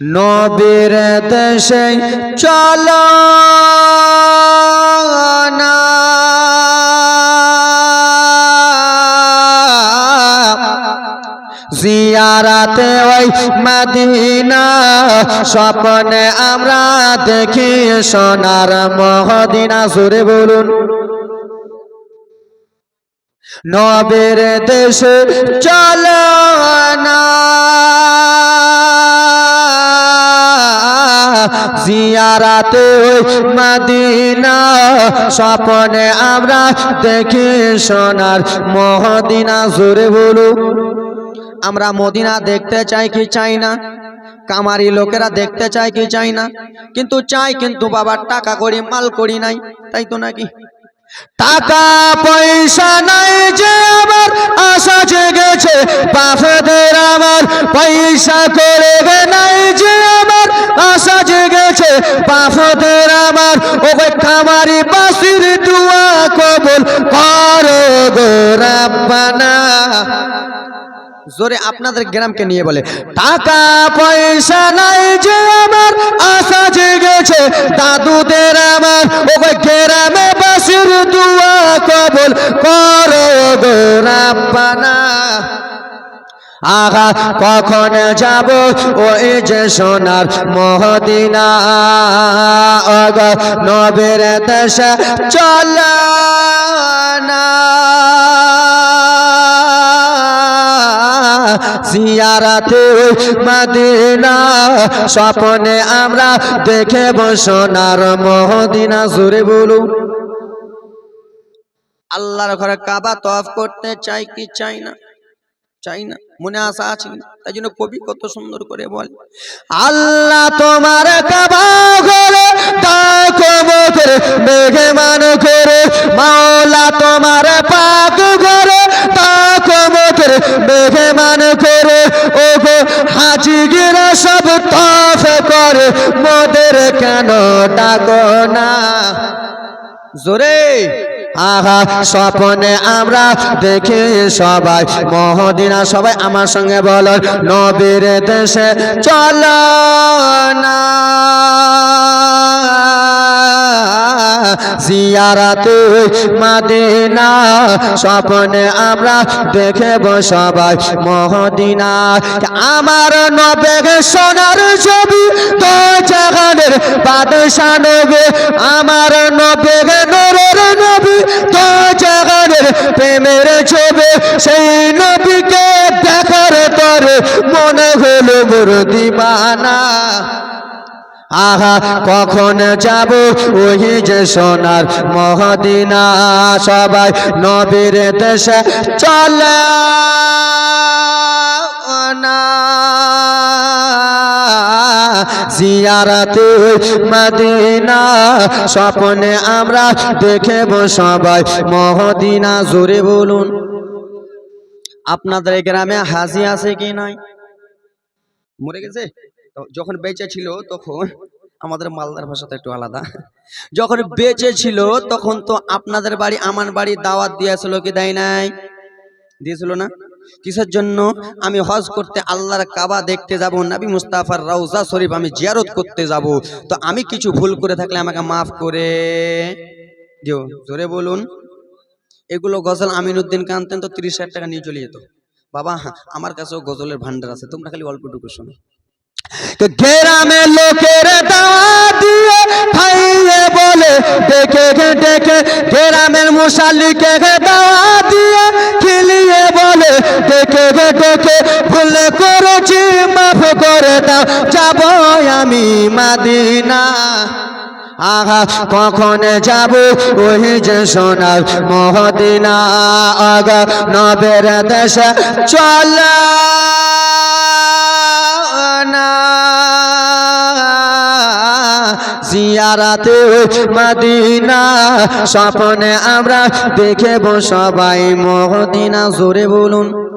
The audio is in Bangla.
নবীর দেশে চলো জিয়ারাতে ওই মদিনা, স্বপ্নে আমরা দেখি সোনার মহদিনা সুরে বলুন। নবের দেশে চলো জিয়ারাতে ওই মদিনা স্বপ্নে আমরা দেখি সোনার মহদিনা, জোরে বলু। আমরা মদিনা দেখতে চাই কি চাই না? কামারি লোকেরা দেখতে কি চাই না? কিন্তু চাই, কিন্তু টাকা করি, মাল করি নাই, তাই তো নাকি? টাকা পয়সা নাই যে আশা জেগেছে বাফেদের আমার, পয়সা করে নাই যে আশা জেগেছে বাফেদের আমার ওকে কামারি বাসির দুয়া কবুল করো গো রাব্বানা। জোরে আপনাদের গ্রামকে নিয়ে বলে, টাকা পয়সা নাই যে আমার, আশা জেগেছে। দাদুদের আমার ওই গ্রামে বাসির দুয়া কবল করো গো রাব্বানা। আগা কখন যাব? ওই যে সোনার মহদিনা। আগা নবের দেশে চল জিয়ারাতে মদিনা, স্বপ্নে আমরা দেখে সোনার মহদিনা। জুড়ে বলু। আল্লাহর ঘরে কাবা তফ করতে চাই কি চাই না? চাই না, মনে আশা আছে? তাই জন্য কবি কত সুন্দর করে বল, আল্লাহ তোমার কাবা ঘরে তাকো মোদের মেঘে মান করে। মাওলা তোমার পাক ঘরে তাকো মোদের মেঘে মান করে। ও গো হাজি গিরা সব তফ করে, মোদের কেন ডাকো না? জোরে। আহা, স্বপনে আমরা দেখি সবাই, মহদিনা সবাই আমার সঙ্গে বল, নবীর দেশে চল না। জিয়ারাতে মাদিনা, স্বপনে আমরা দেখব সবাই, মহদিনা। আমার নবে সোনার ছবি তো জাগানের বাদশা নবে, আমার নবে নরের তো জাগানের প্রেমের ছবি, সেই নবীকে দেখার মনে হলো মোর আহা, কখন যাব ওই যে সোনার মহদিনা? সবাই নবীর দেশে চল। না জিয়ারাতে মদিনা, স্বপ্নে আমরা দেখব সবাই। মহদিনা, জোরে বলুন। আপনাদের গ্রামে হাজি আছে কি নাই? মরে গেছে? যখন বেঁচে ছিল তখন আমাদের মালদার ভাষাটা একটু আলাদা। যখন বেঁচে ছিল তখন তো আপনাদের বাড়ি, আমার বাড়ি দাওয়াত দিয়েছিল কি দেয় নাই? দিয়েছিল না? কিসের জন্য? আমি হজ করতে আল্লাহর কাবা দেখতে যাব নবী মুস্তাফার রওজা শরীফ আমি জিয়ারত করতে যাব। তো আমি কিছু ভুল করে থাকলে আমাকে মাফ করে দিও। জোরে বলুন। এগুলো গজল আমিনুদ্দিন কানতেন তো তিরিশ হাজার টাকা নিয়ে চলে যেত। বাবা হ্যাঁ, আমার কাছেও গজলের ভান্ডার আছে তোমরা খালি অল্পটুকু শোনো। গ্রামে লোকের বলে ডেকে ডেকে গ্রামের মুসাল্লিকে গে দাওয়াত দিয়ে ডেকে ডেকে ভুল করেছি, মাফ করে দাও, যাব আমি মাদিনা। আহা, কখন যাব ওই যে সোনার মহদিনা? আগা নবের দেশে চল জিয়ারাতে মদিনা, স্বপ্নে আমরা দেখে সবাই মহদিনা। জোরে বলুন।